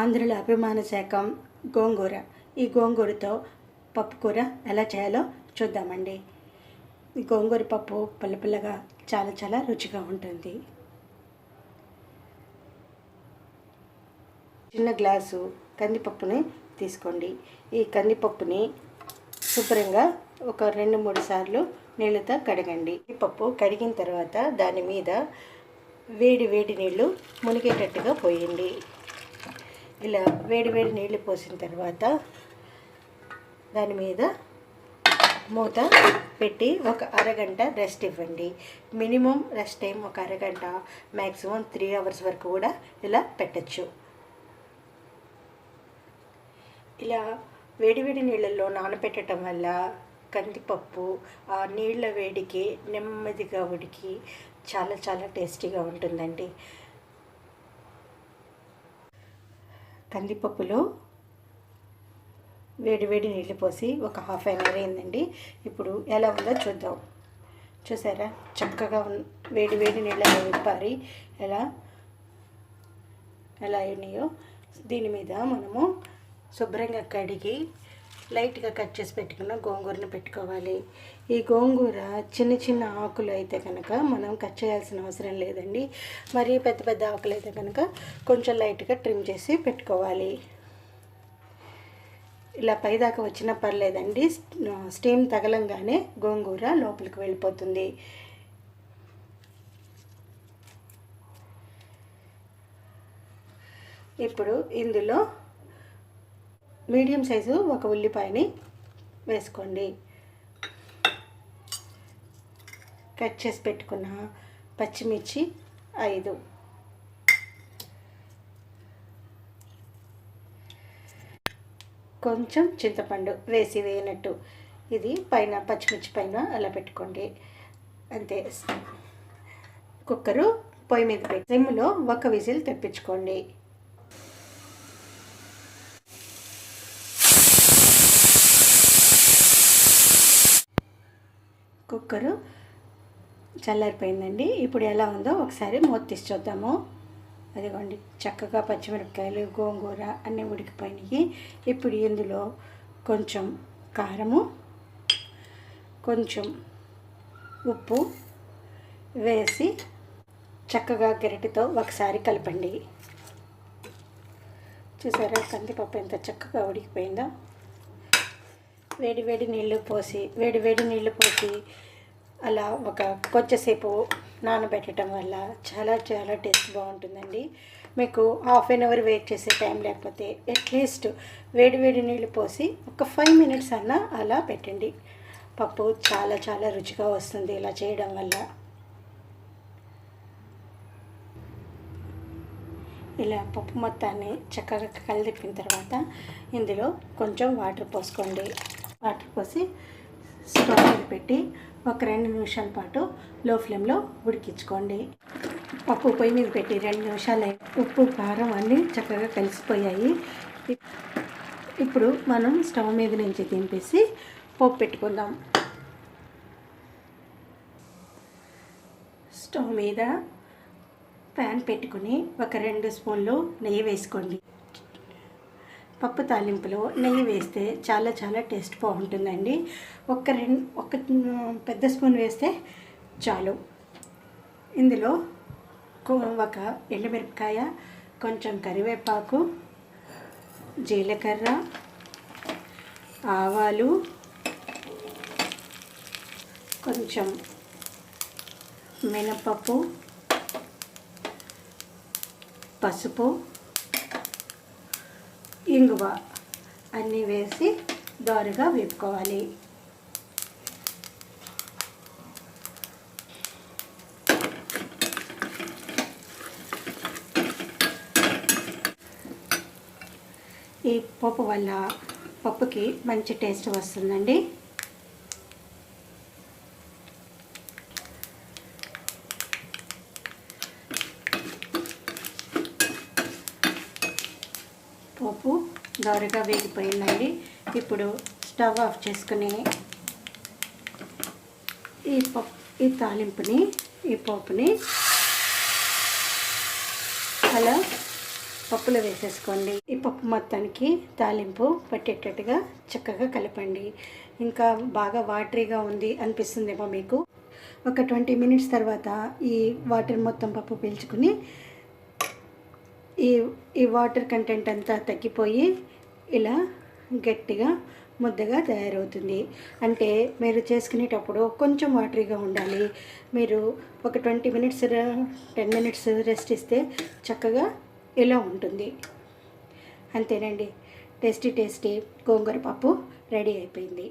ఆంధ్రుల అభిమాన శాఖం గోంగూర. ఈ గోంగూరతో పప్పు కూర ఎలా చేయాలో చూద్దామండి. ఈ గోంగూర పప్పు పుల్ల పుల్లగా చాలా చాలా రుచిగా ఉంటుంది. చిన్న గ్లాసు కందిపప్పుని తీసుకోండి. ఈ కందిపప్పుని శుభ్రంగా ఒక రెండు మూడు సార్లు నీళ్ళతో కడగండి. ఈ పప్పు కడిగిన తర్వాత దాని మీద వేడి వేడి నీళ్ళు మునిగేటట్టుగా పోయండి. ఇలా వేడి వేడి నీళ్ళు పోసిన తర్వాత దాని మీద మూత పెట్టి ఒక అరగంట రెస్ట్ ఇవ్వండి. మినిమం రెస్ట్ టైం ఒక అరగంట మ్యాక్సిమం త్రీ అవర్స్ వరకు కూడా ఇలా పెట్టచ్చు. ఇలా వేడివేడి నీళ్ళల్లో నానబెట్టడం వల్ల కందిపప్పు ఆ నీళ్ళ వేడికి నెమ్మదిగా ఉడికి చాలా చాలా టేస్టీగా ఉంటుందండి. కందిపప్పులో వేడి వేడి నీళ్ళు పోసి ఒక హాఫ్ అన్ అవర్ అయిందండి. ఇప్పుడు ఎలా ఉందో చూద్దాం. చూసారా? చక్కగా వేడి వేడి నీళ్ళు విప్పారి ఎలా ఎలా అయినాయో దీని మీద మనము శుభ్రంగా కడిగి లైట్గా కట్ చేసి పెట్టుకున్న గోంగూరను పెట్టుకోవాలి. ఈ గోంగూర చిన్న చిన్న ఆకులు అయితే కనుక మనం కట్ చేయాల్సిన అవసరం లేదండి. మరి పెద్ద పెద్ద ఆకులు అయితే కనుక కొంచెం లైట్గా ట్రిమ్ చేసి పెట్టుకోవాలి. ఇలా పైదాకా వచ్చినా పర్లేదండి. స్టీమ్ తగలంగానే గోంగూర లోపలికి వెళ్ళిపోతుంది. ఇప్పుడు ఇందులో మీడియం సైజు ఒక ఉల్లిపాయని వేసుకోండి. కట్ చేసి పెట్టుకున్న పచ్చిమిర్చి ఐదు. కొంచెం చింతపండు వేసి వేయనట్టు. ఇది పైన పచ్చిమిర్చి పైన అలా పెట్టుకోండి. అంతే. కుక్కరు పొయ్యి మీద పెట్టి సిమ్లో ఒక విజిల్ తెప్పించుకోండి. కుక్కరు చల్లారిపోయిందండి. ఇప్పుడు ఎలా ఉందో ఒకసారి మూత తీసి చూద్దాము. అదిగోండి చక్కగా పచ్చిమిరపకాయలు గోంగూర అన్నీ ఉడికిపోయినాయి. ఇప్పుడు ఇందులో కొంచెం కారము కొంచెం ఉప్పు వేసి చక్కగా గరిటెతో ఒకసారి కలపండి. చూసారా కందిపప్పు ఎంత చక్కగా ఉడికిపోయిందో. వేడి వేడి నీళ్ళు పోసి వేడి వేడి నీళ్ళు పోసి అలా ఒక కొంచెంసేపు నానబెట్టడం వల్ల చాలా చాలా టేస్ట్ బాగుంటుందండి. మీకు హాఫ్ అన్ అవర్ వెయిట్ చేసే టైం లేకపోతే అట్లీస్ట్ వేడి వేడి నీళ్ళు పోసి ఒక ఫైవ్ మినిట్స్ అన్నా అలా పెట్టండి. పప్పు చాలా చాలా రుచిగా వస్తుంది ఇలా చేయడం వల్ల. ఇలా పప్పు మొత్తాన్ని చక్కగా కలిదిప్పిన తర్వాత ఇందులో కొంచెం వాటర్ పోసుకోండి. వాటర్ పోసి స్టవ్ మీద పెట్టి ఒక రెండు నిమిషాల పాటు లో ఫ్లేమ్లో ఉడికించుకోండి. పప్పు పొయ్యి మీద పెట్టి రెండు నిమిషాలు. ఉప్పు కారం అన్నీ చక్కగా కలిసిపోయాయి. ఇప్పుడు మనం స్టవ్ మీద నుంచి దింపేసి పోపు పెట్టుకుందాం. స్టవ్ మీద ప్యాన్ పెట్టుకుని ఒక రెండు స్పూన్లు నెయ్యి వేసుకోండి. పప్పు తాలింపులో నెయ్యి వేస్తే చాలా చాలా టేస్ట్ బాగుంటుందండి. ఒక రెండు ఒక పెద్ద స్పూన్ వేస్తే చాలు. ఇందులో ఒక ఎండుమిరపకాయ కొంచెం కరివేపాకు జీలకర్ర ఆవాలు కొంచెం మినపప్పు పసుపు ఇంగువ అన్నీ వేసి దోరగా వేపుకోవాలి. ఈ పప్పు వల్ల పప్పుకి మంచి టేస్ట్ వస్తుందండి. పోపు దోరగా వేగిపోయిందండి. ఇప్పుడు స్టవ్ ఆఫ్ చేసుకుని ఈ పప్పు ఈ తాలింపుని ఈ పోపుని అలా పప్పులో వేసేసుకోండి. ఈ పప్పు మొత్తానికి తాలింపు పట్టేటట్టుగా చక్కగా కలపండి. ఇంకా బాగా వాటరీగా ఉంది అనిపిస్తుందేమో మీకు. ఒక ట్వంటీ మినిట్స్ తర్వాత ఈ వాటర్ మొత్తం పప్పు పీల్చుకుని ఈ ఈ వాటర్ కంటెంట్ అంతా తగ్గిపోయి ఇలా గట్టిగా ముద్దగా తయారవుతుంది. అంటే మీరు చేసుకునేటప్పుడు కొంచెం వాటరీగా ఉండాలి. మీరు ఒక twenty minutes ten minutes rest ఇస్తే చక్కగా ఇలా ఉంటుంది. అంతేనండి. టేస్టీ టేస్టీ గోంగూర పప్పు రెడీ అయిపోయింది.